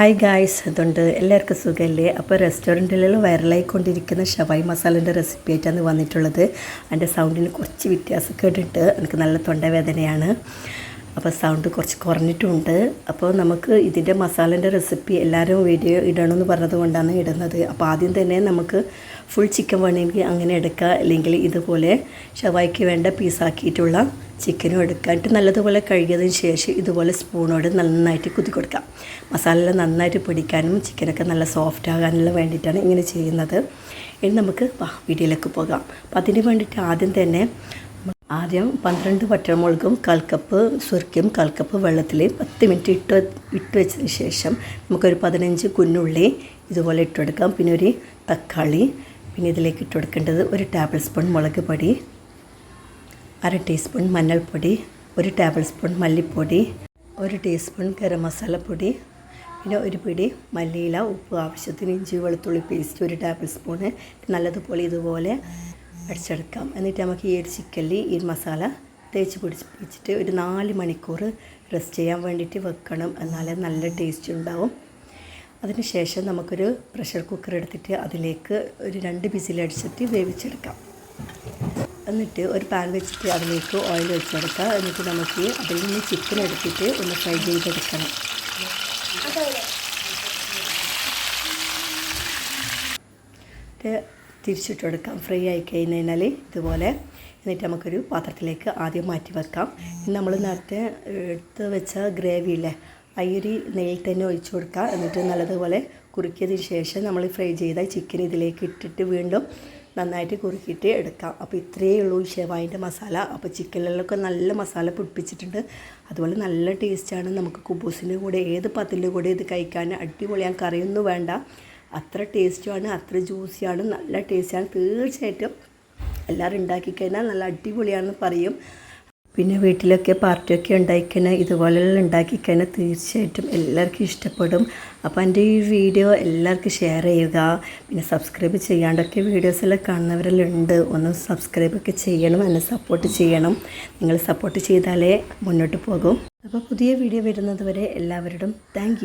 Hi guys അതുകൊണ്ട് എല്ലാവർക്കും സുഖമല്ലേ അപ്പോൾ റെസ്റ്റോറന്റിൽ വൈറലായിക്കൊണ്ടിരിക്കുന്ന ഷവായി മസാലന്റെ റെസിപ്പി ആയിട്ടാണ് വന്നിട്ടുള്ളത്. അതിന്റെ സൗണ്ടിന് കുറച്ച് വ്യത്യാസം കേട്ടിട്ട് എനിക്ക് നല്ല തൊണ്ടവേദനയാണ്. അപ്പോൾ സൗണ്ട് കുറച്ച് കുറഞ്ഞിട്ടുണ്ട്. അപ്പോൾ നമുക്ക് ഇതിന്റെ മസാലന്റെ റെസിപ്പി എല്ലാവരും വീഡിയോ ഇടണമെന്ന് പറഞ്ഞത് കൊണ്ടാണ് ഇടുന്നത്. അപ്പോൾ ആദ്യം തന്നെ നമുക്ക് ഫുൾ ചിക്കൻ വേണമെങ്കിൽ അങ്ങനെ എടുക്കുക അല്ലെങ്കിൽ ഇതുപോലെ ഷവായിക്ക് വേണ്ട പീസാക്കിയിട്ടുള്ള ചിക്കനും എടുക്കാനിട്ട് നല്ലതുപോലെ കഴുകിയതിന് ശേഷം ഇതുപോലെ സ്പൂണോട് നന്നായിട്ട് കുത്തി കൊടുക്കാം. മസാല നന്നായിട്ട് പിടിക്കാനും ചിക്കനൊക്കെ നല്ല സോഫ്റ്റ് ആകാനുള്ള വേണ്ടിയിട്ടാണ് ഇങ്ങനെ ചെയ്യുന്നത്. ഇനി നമുക്ക് വീഡിയോയിലേക്ക് പോകാം. അപ്പോൾ അതിന് വേണ്ടിയിട്ട് ആദ്യം തന്നെ ആദ്യം പന്ത്രണ്ട് പച്ചമുളകും കൽക്കപ്പ് കപ്പ് കൽക്കപ്പ് കാൽ കപ്പ് വെള്ളത്തിൽ പത്ത് മിനിറ്റ് ഇട്ട് ഇട്ട് വെച്ചതിന് ശേഷം നമുക്കൊരു പതിനഞ്ച് കുഞ്ഞുള്ളി ഇതുപോലെ ഇട്ടെടുക്കാം പിന്നെ ഒരു തക്കാളി പിന്നെ ഇതിലേക്ക് ഇട്ട് കൊടുക്കേണ്ടത് ഒരു ടേബിൾ സ്പൂൺ മുളക് പൊടി. അര ടീസ്പൂൺ മഞ്ഞൾപ്പൊടി ഒരു ടേബിൾ സ്പൂൺ മല്ലിപ്പൊടി ഒരു ടീസ്പൂൺ ഗരം മസാലപ്പൊടി പിന്നെ ഒരു പിടി മല്ലിയില ഉപ്പ് ആവശ്യത്തിന് ഇഞ്ചി വെളുത്തുള്ളി പേസ്റ്റ് ഒരു ടേബിൾ സ്പൂണ് നല്ലതുപോലെ ഇതുപോലെ അടിച്ചെടുക്കാം. എന്നിട്ട് നമുക്ക് ഈ ഒരു ചിക്കനിൽ ഈ മസാല തേച്ച് പിടിപ്പിച്ചിട്ട് ഒരു നാല് മണിക്കൂർ റെസ്റ്റ് ചെയ്യാൻ വേണ്ടിയിട്ട് വെക്കണം. എന്നാലേ നല്ല ടേസ്റ്റ് ഉണ്ടാവും. അതിനുശേഷം നമുക്കൊരു പ്രഷർ കുക്കർ എടുത്തിട്ട് അതിലേക്ക് ഒരു രണ്ട് വിസിലടിച്ചിട്ട് വേവിച്ചെടുക്കാം. എന്നിട്ട് ഒരു പാൻ വെച്ചിട്ട് അതിലേക്ക് ഓയിൽ വെച്ചെടുക്കുക എന്നിട്ട് നമുക്ക് അതിൽ നിന്ന് ചിക്കൻ എടുത്തിട്ട് ഒന്ന് ഫ്രൈ ചെയ്തെടുക്കണം. തിരിച്ചിട്ട് കൊടുക്കാം ഫ്രൈ ആയി കഴിഞ്ഞാൽ ഇതുപോലെ. എന്നിട്ട് നമുക്കൊരു പാത്രത്തിലേക്ക് ആദ്യം മാറ്റി വെക്കാം. നമ്മൾ നേരത്തെ എടുത്ത് വെച്ച ഗ്രേവി ഇല്ലേ അയ്യരി നെയ്യിൽ തന്നെ ഒഴിച്ചു കൊടുക്കുക. എന്നിട്ട് നല്ലതുപോലെ കുറുക്കിയതിന് ശേഷം നമ്മൾ ഫ്രൈ ചെയ്ത ചിക്കൻ ഇതിലേക്ക് ഇട്ടിട്ട് വീണ്ടും നന്നായിട്ട് കുറുക്കിയിട്ട് എടുക്കാം. അപ്പോൾ ഇത്രയേ ഉള്ളൂ ഈ ഷെവായിന്റെ മസാല. അപ്പോൾ ചിക്കനിലൊക്കെ നല്ല മസാല പിടിപ്പിച്ചിട്ടുണ്ട് അതുപോലെ നല്ല ടേസ്റ്റാണ് നമുക്ക് കുബൂസിന്റെ കൂടെ ഏത് പത്തിന്റെ കൂടെ ഇത് കഴിക്കാൻ അടിപൊളിയാൻ കറിയൊന്നും വേണ്ട. അത്ര ടേസ്റ്റുമാണ് അത്ര ജ്യൂസിയാണ് നല്ല ടേസ്റ്റാണ്. തീർച്ചയായിട്ടും എല്ലാവരും ഉണ്ടാക്കി കഴിഞ്ഞാൽ നല്ല അടിപൊളിയാണെന്ന് പറയും. പിന്നെ വീട്ടിലൊക്കെ പാർട്ടിയൊക്കെ ഉണ്ടാക്കിക്കഴിഞ്ഞാൽ ഇതുപോലെയുള്ള ഉണ്ടാക്കിക്കഴിഞ്ഞാൽ തീർച്ചയായിട്ടും എല്ലാവർക്കും ഇഷ്ടപ്പെടും. അപ്പോൾ എന്റെ ഈ വീഡിയോ എല്ലാവർക്കും ഷെയർ ചെയ്യുക. പിന്നെ സബ്സ്ക്രൈബ് ചെയ്യാണ്ടൊക്കെ വീഡിയോസെല്ലാം കാണുന്നവരെല്ലാം ഒന്ന് സബ്സ്ക്രൈബൊക്കെ ചെയ്യണം എന്നെ സപ്പോർട്ട് ചെയ്യണം. നിങ്ങൾ സപ്പോർട്ട് ചെയ്താലേ മുന്നോട്ട് പോകും. അപ്പോൾ പുതിയ വീഡിയോ വരുന്നത് വരെ എല്ലാവരോടും താങ്ക്